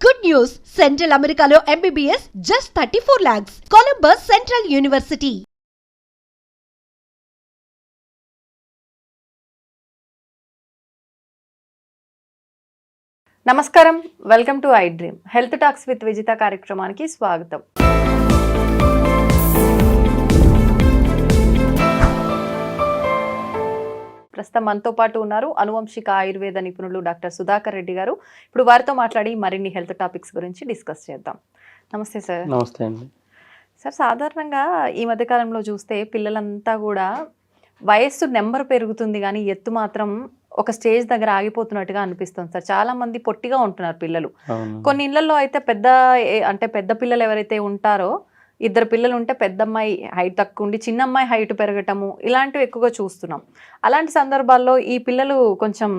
Good news. Central అమెరికాలో MBBS just thirty four lakhs Columbus central university నమస్కారం. Welcome to I dream health talks with Vijitha కార్యక్రమానికి స్వాగతం. ప్రస్తుతం మనతో పాటు ఉన్నారు. అనువంశిక ఆయుర్వేద నిపుణులు డాక్టర్ సుధాకర్ రెడ్డి గారు. ఇప్పుడు వారితో మాట్లాడి మరిన్ని హెల్త్ టాపిక్స్ గురించి డిస్కస్ చేద్దాం. నమస్తే సార్. నమస్తే అండి. సార్ సాధారణంగా ఈ మధ్య కాలంలో చూస్తే పిల్లలంతా కూడా వయస్సు నెంబర్ పెరుగుతుంది కానీ ఎత్తు మాత్రం ఒక స్టేజ్ దగ్గర ఆగిపోతున్నట్టుగా అనిపిస్తుంది సార్. చాలా మంది పొట్టిగా ఉంటున్నారు పిల్లలు. కొన్ని ఇళ్ళలో అయితే పెద్ద అంటే పెద్ద పిల్లలు ఎవరైతే ఉంటారో ఇద్దరు పిల్లలు ఉంటే పెద్దమ్మాయి హైట్ తక్కువ ఉండి చిన్న అమ్మాయి హైట్ పెరగటము ఇలాంటివి ఎక్కువగా చూస్తున్నాం. అలాంటి సందర్భాల్లో ఈ పిల్లలు కొంచెం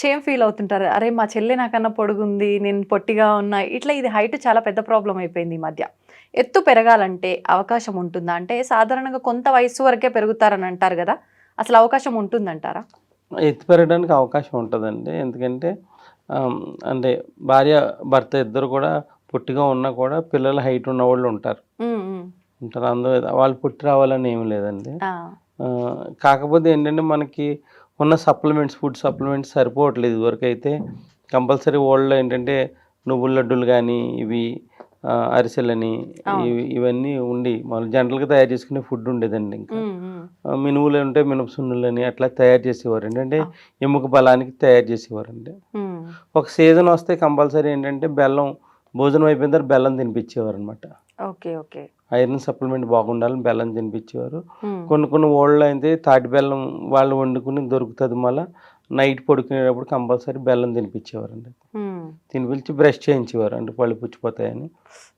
షేమ్ ఫీల్ అవుతుంటారు. అరే మా చెల్లె నాకన్నా పొడుగుంది నేను పొట్టిగా ఉన్నా ఇట్లా ఇది హైట్ చాలా పెద్ద ప్రాబ్లం అయిపోయింది ఈ మధ్య. ఎత్తు పెరగాలంటే అవకాశం ఉంటుందా? అంటే సాధారణంగా కొంత వయసు వరకే పెరుగుతారని అంటారు కదా అసలు అవకాశం ఉంటుందంటారా? ఎత్తు పెరగడానికి అవకాశం ఉంటుందండి. ఎందుకంటే అంటే భార్య భర్త ఇద్దరు కూడా పొట్టిగా ఉన్నా కూడా పిల్లల హైట్ ఉన్న వాళ్ళు ఉంటారు. ఉంటారు. అందులో వాళ్ళు పుట్టి రావాలని ఏమి లేదండి. కాకపోతే ఏంటంటే మనకి ఉన్న సప్లిమెంట్స్ ఫుడ్ సప్లిమెంట్స్ సరిపోవట్లేదు ఇదివరకు అయితే కంపల్సరీ వరల్డ్లో ఏంటంటే నువ్వుల లడ్డూలు కానీ ఇవి అరిసెలని ఇవన్నీ ఉండి మనం జనరల్గా తయారు చేసుకునే ఫుడ్ ఉండేదండి ఇంకా. మినువులు ఉంటే మినప సున్నులని అట్లా తయారు చేసేవారు. ఆ. ఎముక బలానికి తయారు చేసేవారండి. ఒక సీజన్ వస్తే కంపల్సరీ ఏంటంటే బెల్లం భోజనం అయిపోయిన తర్వాత బెల్లం తినిపించేవారు అనమాట ఓకే ఓకే. ఐరన్ సప్లిమెంట్ బాగుండాలని బెల్లం తినిపించేవారు. కొన్ని కొన్ని ఓళ్ళు అయితే తాటి బెల్లం వాళ్ళు వండుకుని దొరుకుతుంది మళ్ళీ నైట్ పడుకునేటప్పుడు కంపల్సరీ బెల్లం తినిపించేవారండి. తినిపించి బ్రష్ చేయించేవారు. అంటే పళ్ళు పుచ్చిపోతాయని.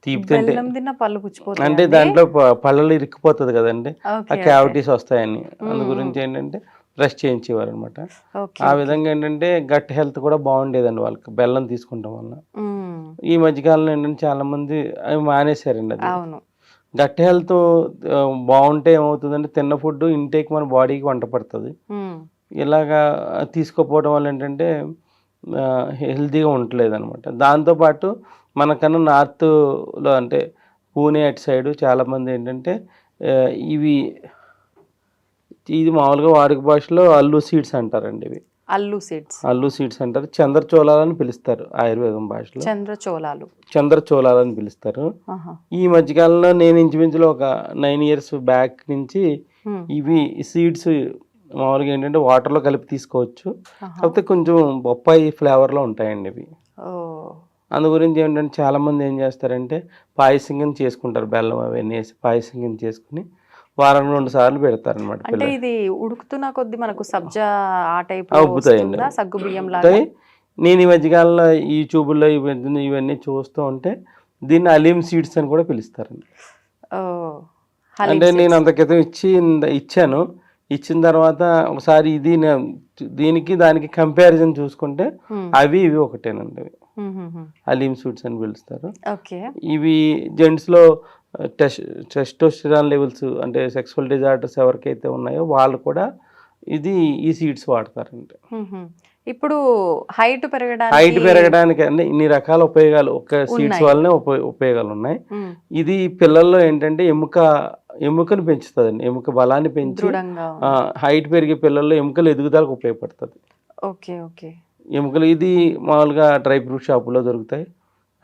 తీపి తింటే అంటే దాంట్లో పళ్ళలో ఇరుక్కుపోతుంది కదండి. ఆ క్యావిటీస్ వస్తాయని. అందు. గురించి ఏంటంటే బ్రష్ చేయించేవారు అనమాట ఆ విధంగా ఏంటంటే గట్ హెల్త్ కూడా బాగుండేదండి వాళ్ళకి బెల్లం తీసుకుంటాం వల్ల. ఈ మధ్యకాలంలో ఏంటంటే చాలా మంది అవి మానేశారండి అది. గట్ హెల్త్ బాగుంటే ఏమవుతుందంటే తిన్న ఫుడ్ ఇంటేక్ మన బాడీకి వంట పడుతుంది. ఇలాగా తీసుకోకపోవడం వల్ల ఏంటంటే హెల్తీగా ఉండట్లేదు అనమాట దాంతోపాటు మనకన్నా నార్త్లో అంటే పూణే అటు సైడు చాలామంది ఏంటంటే ఇవి ఇది మామూలుగా వాడుక భాషలో అల్లు సీడ్స్ అంటారండి ఇవి. అల్లు సీడ్స్. అల్లు సీడ్స్ అంటారు. చంద్రచోళాలని పిలుస్తారు ఆయుర్వేదం భాషలో. చంద్రచోళాలు చంద్రచోళాలని పిలుస్తారు. ఈ మధ్యకాలంలో నేను ఇంచుమించులో ఒక నైన్ ఇయర్స్ బ్యాక్ నుంచి. ఇవి సీడ్స్ మామూలుగా ఏంటంటే వాటర్లో కలిపి తీసుకోవచ్చు. కాకపోతే కొంచెం బొప్పాయి ఫ్లేవర్లో ఉంటాయండి ఇవి. అందు గురించి ఏంటంటే చాలామంది ఏం చేస్తారంటే పాయసం కింద చేసుకుంటారు బెల్లం అవన్నీ వేసి పాయసం కింద చేసుకుని వారం రెండు సార్లు పెడతారనమాట అంటే ఇది ఉడుకుతున్న కొద్ది మనకు సబ్జా ఆ టైప్ ఉబ్బుతాయండి. సగ్గు బియ్యం లాగా? నేను ఈ మధ్యకాలంలో ఈ ట్యూబుల్లో ఇవన్నీ ఇవన్నీ చూస్తూ ఉంటే దీన్ని అలీం సీడ్స్ అని కూడా పిలుస్తారండి. అంటే నేను. అంత క్రితం ఇచ్చి ఇచ్చాను. ఇచ్చిన తర్వాత ఒకసారి ఇది దీనికి దానికి కంపారిజన్ చూసుకుంటే. అవి ఇవి ఒకటేనండి అవి. అలీమ్ సూట్స్ అని పిలుస్తారు. ఓకే. ఇవి జెంట్స్లో టెస్ టెస్టోస్టిరాన్ లెవెల్స్ అంటే సెక్సువల్ డిజార్డర్స్ ఎవరికైతే ఉన్నాయో వాళ్ళు కూడా ఇది ఈ సీడ్స్ వాడతారండి. ఇప్పుడు హైట్ పెరగడానికి హైట్ పెరగడానికి అంటే ఇన్ని రకాల ఉపయోగాలు ఒక సీడ్స్. వల్లనే ఉప- ఉపయోగాలు ఉన్నాయి. ఇది పిల్లల్లో ఏంటంటే ఎముక ఎముకను పెంచుతుందండి ఎముక బలాన్ని పెంచి హైట్ పెరిగే పిల్లల్లో ఎముకలు ఎదుగుదలకు ఉపయోగపడుతుంది ఓకే ఓకే ఎముకలు ఇది మామూలుగా డ్రై ఫ్రూట్ షాపులో దొరుకుతాయి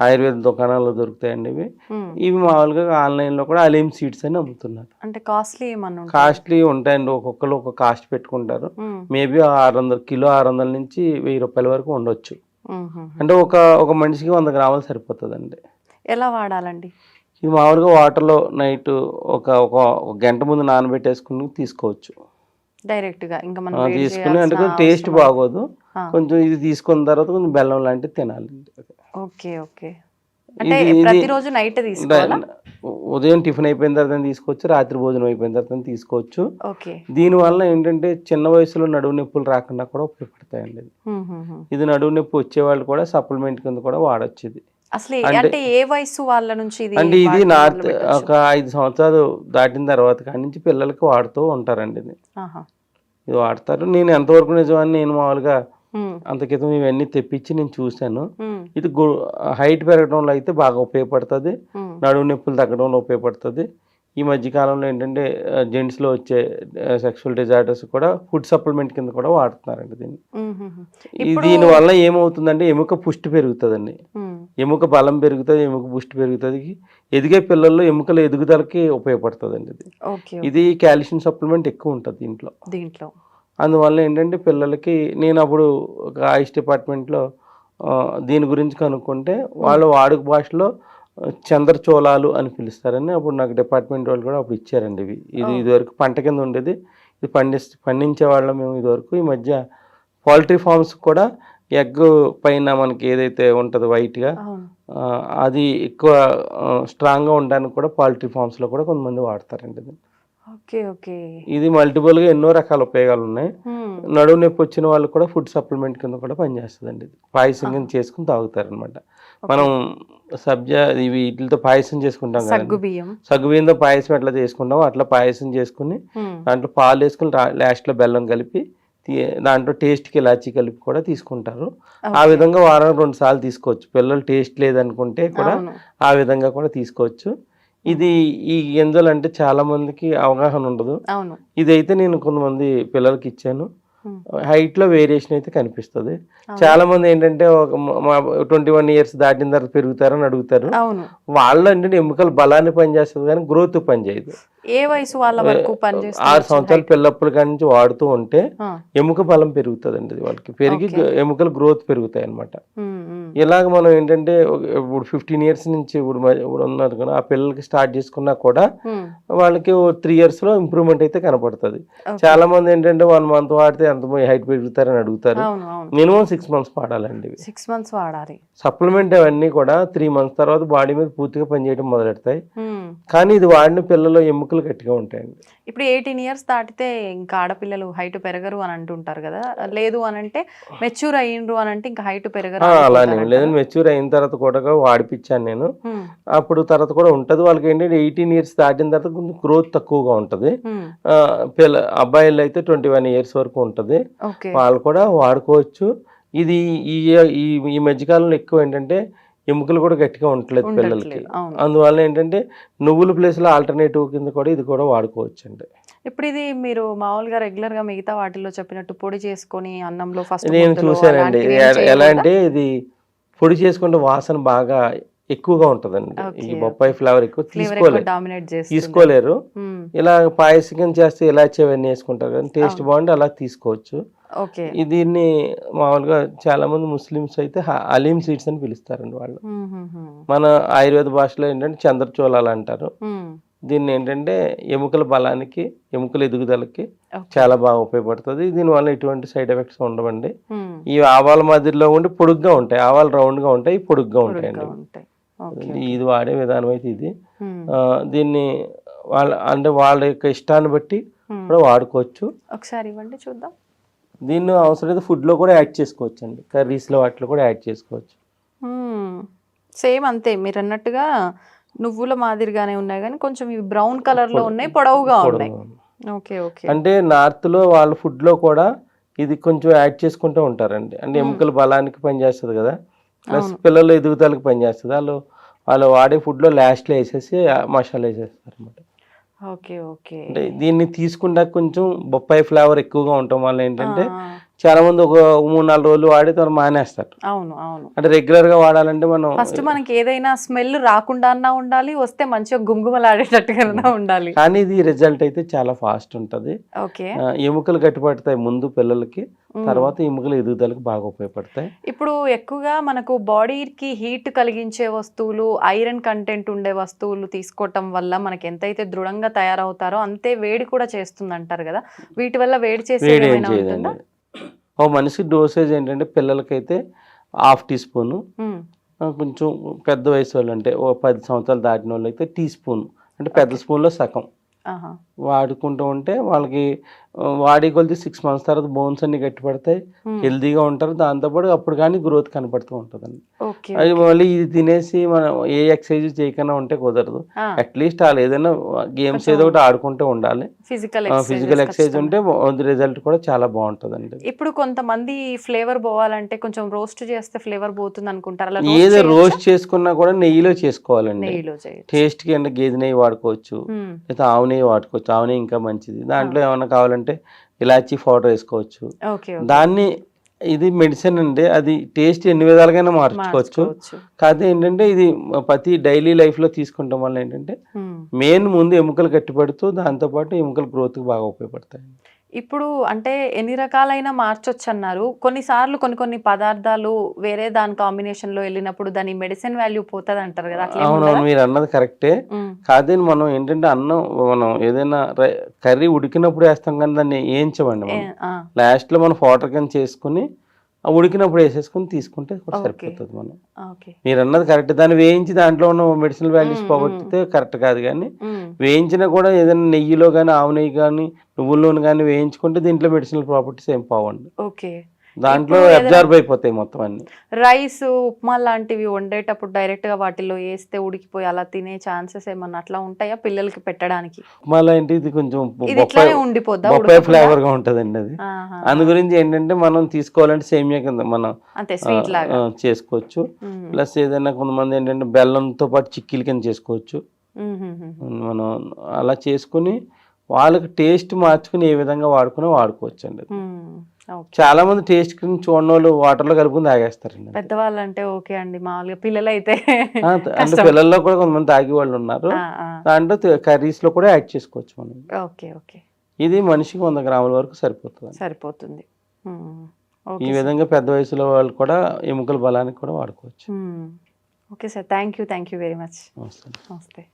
ఆయుర్వేద దుకాణాల్లో దొరుకుతాయండి ఇవి. ఇవి మామూలుగా ఆన్లైన్లో కూడా అలీమ్ సీడ్స్ అని అమ్ముతున్నారు. అంటే కాస్ట్లీ ఏమన్నా? కాస్ట్లీ ఉంటాయండి. ఒక్కొక్కరు ఒక కాస్ట్ పెట్టుకుంటారు. మేబీ ఆరు వందల కిలో ఆరు వందల నుంచి వెయ్యి రూపాయల వరకు ఉండొచ్చు. అంటే ఒక ఒక మనిషికి వంద గ్రాములు సరిపోతుందండి. ఎలా వాడాలండి? ఇది మామూలుగా వాటర్లో నైట్ ఒక ఒక గంట ముందు నానబెట్టేసుకుని తీసుకోవచ్చు. డైరెక్ట్గా ఇంకా మనం తీసుకుని అంటే టేస్ట్ బాగోదు. కొంచెం ఇది తీసుకున్న తర్వాత కొంచెం బెల్లం లాంటివి తినాలి ఓకే ఓకే. అంటే ఇది- ఇది- ప్రతిరోజు నైట్ తీసుకోవాలా? ఉదయం టిఫిన్ అయిపోయిన తర్వాత తీసుకోవచ్చు రాత్రి భోజనం అయిపోయిన తర్వాత తీసుకోవచ్చు. దీనివల్ల ఏంటంటే చిన్న వయసులో నడువు నొప్పులు రాకుండా కూడా ఉపయోగపడతాయండి ఇది. నడువు నొప్పి వచ్చే వాళ్ళు కూడా సప్లిమెంట్ కింద కూడా వాడచ్చు ఇది. అసలు ఏ- అంటే- ఏ వయసు వాళ్ళ నుంచి ఇది అంటే ఇది నార్త్? ఒక ఐదు సంవత్సరాలు దాటిన తర్వాత కాడి నుంచి పిల్లలకి వాడుతూ ఉంటారండి ఇది. ఇది వాడతారు. నేను ఎంతవరకు నిజమని నేను మామూలుగా అంత క్రితం ఇవన్నీ తెప్పించి నేను చూశాను. ఇది హైట్ పెరగడంలో అయితే బాగా ఉపయోగపడుతుంది. నడుము నొప్పులు తగ్గడంలో ఉపయోగపడుతుంది. ఈ మధ్య కాలంలో ఏంటంటే జెంట్స్లో వచ్చే సెక్షువల్ డిజార్డర్స్ కూడా ఫుడ్ సప్లిమెంట్ కింద కూడా వాడుతున్నారండి దీన్ని. దీని వల్ల ఏమవుతుందంటే ఎముక పుష్టి పెరుగుతుందండి. ఎముక బలం పెరుగుతుంది ఎముక పుష్టి పెరుగుతుంది. ఎదిగే పిల్లల్లో ఎముకల ఎదుగుదలకి ఉపయోగపడుతుందండి ఇది. ఇది కాల్షియం సప్లిమెంట్ ఎక్కువ ఉంటుంది దీంట్లో. దీంట్లో. అందువల్ల ఏంటంటే పిల్లలకి నేను అప్పుడు ఒక ఆయుష్ డిపార్ట్మెంట్లో దీని గురించి కనుక్కుంటే వాళ్ళు వాడుక భాషలో చంద్రచోళాలు అని పిలుస్తారని అప్పుడు నాకు డిపార్ట్మెంట్ వాళ్ళు కూడా అప్పుడు ఇచ్చారండి ఇవి. ఇది. ఇదివరకు పంట కింద ఉండేది. ఇది పండిస్ పండించే వాళ్ళం మేము ఇదివరకు. ఈ మధ్య పౌల్ట్రీ ఫార్మ్స్ కూడా ఎగ్ పైన మనకి ఏదైతే ఉంటుందో వైట్గా అది ఎక్కువ స్ట్రాంగ్గా ఉండడానికి కూడా పౌల్ట్రీ ఫార్మ్స్లో కూడా కొంతమంది వాడతారండి ఇది ఓకే ఓకే. ఇది మల్టిపుల్గా ఎన్నో రకాల ఉపయోగాలు ఉన్నాయి నడుము నొప్పి వచ్చిన వాళ్ళు కూడా ఫుడ్ సప్లిమెంట్ కింద కూడా పనిచేస్తుందండి. ఇది పాయసం కింద చేసుకుని తాగుతారు అనమాట మనం సబ్జా ఇవి వీటితో పాయసం చేసుకుంటాం సగ్గు కదా బియ్యం. సగ్గు బియ్యంతో పాయసం ఎట్లా చేసుకుంటామో అట్లా పాయసం చేసుకుని దాంట్లో పాలు వేసుకుని లాస్ట్లో బెల్లం కలిపి దాంట్లో టేస్ట్కి ఇలాచీ కలిపి కూడా తీసుకుంటారు. ఆ. విధంగా వారానికి రెండు సార్లు తీసుకోవచ్చు. పిల్లలు టేస్ట్ లేదనుకుంటే కూడా ఆ విధంగా కూడా తీసుకోవచ్చు. ఇది ఈ గింజలు అంటే చాలా మందికి అవగాహన ఉండదు. అవును. ఇదైతే నేను కొంతమంది పిల్లలకి ఇచ్చాను. హైట్లో వేరియేషన్ అయితే కనిపిస్తుంది. చాలా మంది ఏంటంటే ఒక ట్వంటీ వన్ ఇయర్స్ దాటిన తర్వాత పెరుగుతారని అడుగుతారు. వాళ్ళు అంటే ఎముకలు బలాన్ని పనిచేస్తుంది కానీ గ్రోత్ పనిచేయదు. ఏ వయసు వాళ్ళ వరకు ఆరు సంవత్సరాల పిల్లప్పుల కాడి నుంచి వాడుతూ ఉంటే ఎముక బలం పెరుగుతుంది అండి వాళ్ళకి. పెరిగి. ఎముకలు గ్రోత్ పెరుగుతాయి ఉమ్, ఇలాగ మనం ఏంటంటే ఇప్పుడు ఫిఫ్టీన్ ఇయర్స్ నుంచి ఇప్పుడు ఇప్పుడు ఉన్నారు కదా ఆ పిల్లలకి స్టార్ట్ చేసుకున్నా కూడా వాళ్ళకి త్రీ ఇయర్స్లో ఇంప్రూవ్మెంట్ అయితే కనపడుతుంది. చాలా మంది ఏంటంటే వన్ మంత్ వాడితే ఎంత హైట్ పెరుగుతారని అడుగుతారు. మినిమం సిక్స్ మంత్స్ వాడాలండి సిక్స్ మంత్స్ వాడాలి. సప్లిమెంట్ అవన్నీ కూడా త్రీ మంత్స్ తర్వాత బాడీ మీద పూర్తిగా పనిచేయడం మొదలెడతాయి. కానీ ఇది వాడిన పిల్లలు ఎముకలు గట్టిగా ఉంటాయండి. ఇప్పుడు ఎయిటీన్ ఇయర్స్ దాటితే ఇంకా ఆడపిల్లలు హైట్ పెరగరు అని అంటుంటారు కదా. లేదు అని అంటే మెచ్యూర్ అయ్యిండ్రు అని అంటే ఇంకా హైట్ పెరగరు అలానే? లేదంటే మెచ్యూర్ అయిన తర్వాత కూడా వాడిపించాను నేను. అప్పుడు తర్వాత కూడా ఉంటుంది. వాళ్ళకి ఏంటంటే ఎయిటీన్ ఇయర్స్ దాటిన తర్వాత కొంచెం గ్రోత్ తక్కువగా ఉంటుంది. పిల్ల అబ్బాయిలు అయితే ట్వంటీ వన్ ఇయర్స్ వరకు ఉంటుంది. వాళ్ళు కూడా వాడుకోవచ్చు. ఇది ఈ ఈ మధ్యకాలంలో ఎక్కువ ఏంటంటే ఎముకలు కూడా గట్టిగా ఉండట్లేదు పిల్లలకి. అందువల్ల ఏంటంటే నువ్వుల ప్లేస్లో ఆల్టర్నేటివ్ కింద కూడా ఇది కూడా వాడుకోవచ్చు అండి ఇప్పుడు ఇది మీరు మామూలుగా రెగ్యులర్గా మిగతా వాటిల్లో చెప్పినట్టు పొడి చేసుకొని అన్నంలో ఫస్ట్ నేను చూశానండి. ఎ- ఎలా అంటే ఇది పొడి చేసుకుంటే వాసన బాగా ఎక్కువగా ఉంటుందండి. ఈ బొప్పాయి ఫ్లేవర్ ఎక్కువ ఎక్కువ తీసుకోలేరు. ఇలా పాయసం చేస్తే ఇలాచి అవన్నీ వేసుకుంటారు కానీ టేస్ట్. బాగుంటే అలా తీసుకోవచ్చు. దీన్ని మామూలుగా చాలా మంది ముస్లిమ్స్ అయితే హ- అలీం సీడ్స్ అని పిలుస్తారండి వాళ్ళు. మన ఆయుర్వేద భాషలో ఏంటంటే చంద్రచోళాలు అంటారు. దీన్ని ఏంటంటే ఎముకల బలానికి ఎముకల ఎదుగుదలకి. చాలా బాగా ఉపయోగపడుతుంది. దీనివల్ల ఎటువంటి సైడ్ ఎఫెక్ట్స్ ఉండవండి. ఈ ఆవాల మధ్యలో ఉండి పొడుగ్గా ఉంటాయి. ఆవాలు రౌండ్గా ఉంటాయి పొడుగ్గా ఉంటాయండి. ఇది వాడే విధానం అయితే ఇది. దీన్ని వాళ్ళ అంటే వాళ్ళ యొక్క ఇష్టాన్ని బట్టి. కూడా వాడుకోవచ్చు. ఒకసారి ఇవ్వండి చూద్దాం. దీన్ని అవసరమైతే ఫుడ్లో కూడా యాడ్ చేసుకోవచ్చు అండి కర్రీస్లో వాటిలో కూడా యాడ్ చేసుకోవచ్చు. సేమ్ అంతే. మీరు అన్నట్టుగా నువ్వుల మాదిరిగానే ఉన్నాయి కానీ కొంచెం ఇవి బ్రౌన్ కలర్లో ఉన్నాయి పొడవుగా ఉన్నాయి. Okay okay. అంటే నార్త్లో వాళ్ళ ఫుడ్లో కూడా ఇది కొంచెం యాడ్ చేసుకుంటూ ఉంటారండి. అంటే ఎముకల బలానికి పనిచేస్తుంది కదా. ప్లస్. పిల్లల ఎదుగుదలకు పనిచేస్తుంది. వాళ్ళు వాళ్ళు వాడే ఫుడ్లో లాస్ట్లో వేసేసి మసాలా వేసేస్తారు అనమాట ఓకే ఓకే. అంటే దీన్ని తీసుకున్నాక కొంచెం బొప్పాయి ఫ్లేవర్ ఎక్కువగా ఉండటం వల్ల ఏంటంటే చాలా మంది ఒక మూడు నాలుగు రోజులు వాడి తర్వాత మానేస్తారు అవును అవును. అంటే రెగ్యులర్గా వాడాలంటే మనం ఫస్ట్ మనకి ఏదైనా స్మెల్ రాకుండా ఉండాలి వస్తే మంచిగా గుమగుమలాడేటట్టుగా ఉండాలి. కానీ ఇది రిజల్ట్ అయితే చాలా ఫాస్ట్ ఉంటది. ఎముకలు గట్టిపడతాయి ముందు పిల్లలకి ఉమ్. తర్వాత ఎముకలు ఎదుగుదలకు బాగా ఉపయోగపడతాయి. ఇప్పుడు ఎక్కువగా మనకు బాడీకి హీట్ కలిగించే వస్తువులు ఐరన్ కంటెంట్ ఉండే వస్తువులు తీసుకోవటం వల్ల మనకి ఎంతైతే దృఢంగా తయారవుతారో అంతే వేడి కూడా చేస్తుంది అంటారు కదా వీటి వల్ల వేడి చేసే ఏమైనా ఉంటుందా? ఓ మనిషి డోసేజ్ ఏంటంటే పిల్లలకైతే హాఫ్ టీ స్పూను కొంచెం పెద్ద వయసు వాళ్ళు అంటే ఓ పది సంవత్సరాలు దాటిన వాళ్ళు అయితే టీ స్పూన్ అంటే పెద్ద స్పూన్లో సగం. వాడుకుంటూ ఉంటే వాళ్ళకి వాడే కొలిది సిక్స్ మంత్స్ తర్వాత బోన్స్ అన్ని గట్టి పడతాయి ఉమ్. హెల్తీగా ఉంటారు దాంతోపాటు అప్పుడు కానీ గ్రోత్ కనపడుతూ ఉంటుందండి. ఓకే అది మళ్ళీ ఇది తినేసి మనం ఏ ఎక్సర్సైజ్ చేయకుండా ఉంటే కుదరదు. అట్లీస్ట్ వాళ్ళు ఏదైనా గేమ్స్ ఏదో ఒకటి ఆడుకుంటూ ఉండాలి. ఫిజికల్ ఫిజికల్ ఎక్సర్సైజ్ ఉంటే రిజల్ట్ కూడా చాలా బాగుంటుందండి. ఇప్పుడు కొంతమంది ఫ్లేవర్ పోవాలంటే కొంచెం రోస్ట్ చేస్తే ఫ్లేవర్ పోతుంది అనుకుంటారు. ఏదో? రోస్ట్ చేసుకున్నా కూడా నెయ్యిలో చేసుకోవాలండి. టేస్ట్కి అంటే గేదె నెయ్యి వాడుకోవచ్చు. ఉమ్. లేదా ఆవు నెయ్యి వాడుకోవచ్చు నెయ్యి ఇంకా మంచిది దాంట్లో ఏమైనా కావాలంటే ఇలాచీ పౌడర్ వేసుకోవచ్చు. దాన్ని ఇది మెడిసిన్ అండి అది టేస్ట్ ఎన్ని విధాలుగానే మార్చుకోవచ్చు. కాకపోతే ఏంటంటే ఇది ప్రతి డైలీ లైఫ్లో తీసుకుంటాం వల్ల ఏంటంటే. మెయిన్ ముందు ఎముకలు కట్టిపడుతూ దాంతోపాటు ఎముకల గ్రోత్ బాగా ఉపయోగపడతాయి ఇప్పుడు అంటే ఎన్ని రకాలైన మార్చొచ్చు అన్నారు కొన్నిసార్లు కొన్ని కొన్ని పదార్థాలు వేరే దాని కాంబినేషన్లో వెళ్ళినప్పుడు దాని మెడిసిన్ వాల్యూ పోతుంది అంటారు కదా అవునవును? మీరు అన్నది కరెక్టే. కాదే మనం ఏంటంటే అన్నం మనం ఏదైనా కర్రీ ఉడికినప్పుడు వేస్తాం కానీ దాన్ని వేయించమండి లాస్ట్లో మనం వాటర్ కింద చేసుకుని ఉడికినప్పుడు వేసేసుకుని తీసుకుంటే. సరిపోతుంది మనం. మీరు అన్నది కరెక్ట్. దాన్ని వేయించి దాంట్లో ఉన్న మెడిసినల్ వాల్యూస్ పోగొట్టితే కరెక్ట్ కాదు కానీ. వేయించినా కూడా ఏదైనా నెయ్యిలో కానీ ఆవు నెయ్యి కానీ నువ్వుల నూనె కానీ వేయించుకుంటే దీంట్లో మెడిసినల్ ప్రాపర్టీస్ ఏం పోవండి. ఓకే. దాంట్లో అబ్జర్వ్ అయిపోతాయి మొత్తం అన్ని రైస్ ఉప్మా లాంటివి వండేటప్పుడు డైరెక్ట్గా వాటిలో వేస్తే ఉడికిపోయి అలా తినే ఛాన్సెస్ ఏమన్నా అట్లా ఉంటాయా పిల్లలకి పెట్టడానికి ఉప్మాలో ఏంటి ఇది కొంచెం బొప్పాయి? ఫ్లేవర్గా ఉంటదండి అది. అందు గురించి ఏంటంటే మనం తీసుకోవాలంటే సేమియా కింద మనం చేసుకోవచ్చు. ప్లస్ ఏదైనా కొంతమంది ఏంటంటే బెల్లంతో పాటు చిక్కీల కింద చేసుకోవచ్చు. మనం అలా చేసుకుని వాళ్ళకి టేస్ట్ మార్చుకుని ఏ విధంగా వాడుకుని వాడుకోవచ్చు అండి. చాలా మంది టేస్ట్ చూడని వాళ్ళు వాటర్లో కలుపుకుని తాగేస్తారండి. పెద్దవాళ్ళు అంటే ఓకే అండి మామూలుగా పిల్లలు అయితే అంటే. పిల్లల్లో కూడా కొంతమంది తాగే వాళ్ళు ఉన్నారు. దాంట్లో కర్రీస్లో కూడా యాడ్ చేసుకోవచ్చు మనం. Okay okay. ఇది మనిషికి వంద గ్రాముల వరకు సరిపోతుంది. సరిపోతుంది. ఈ. విధంగా పెద్ద వయసులో వాళ్ళు కూడా ఎముకల బలానికి కూడా వాడుకోవచ్చు. Okay sir thank you thank you very much నమస్తే.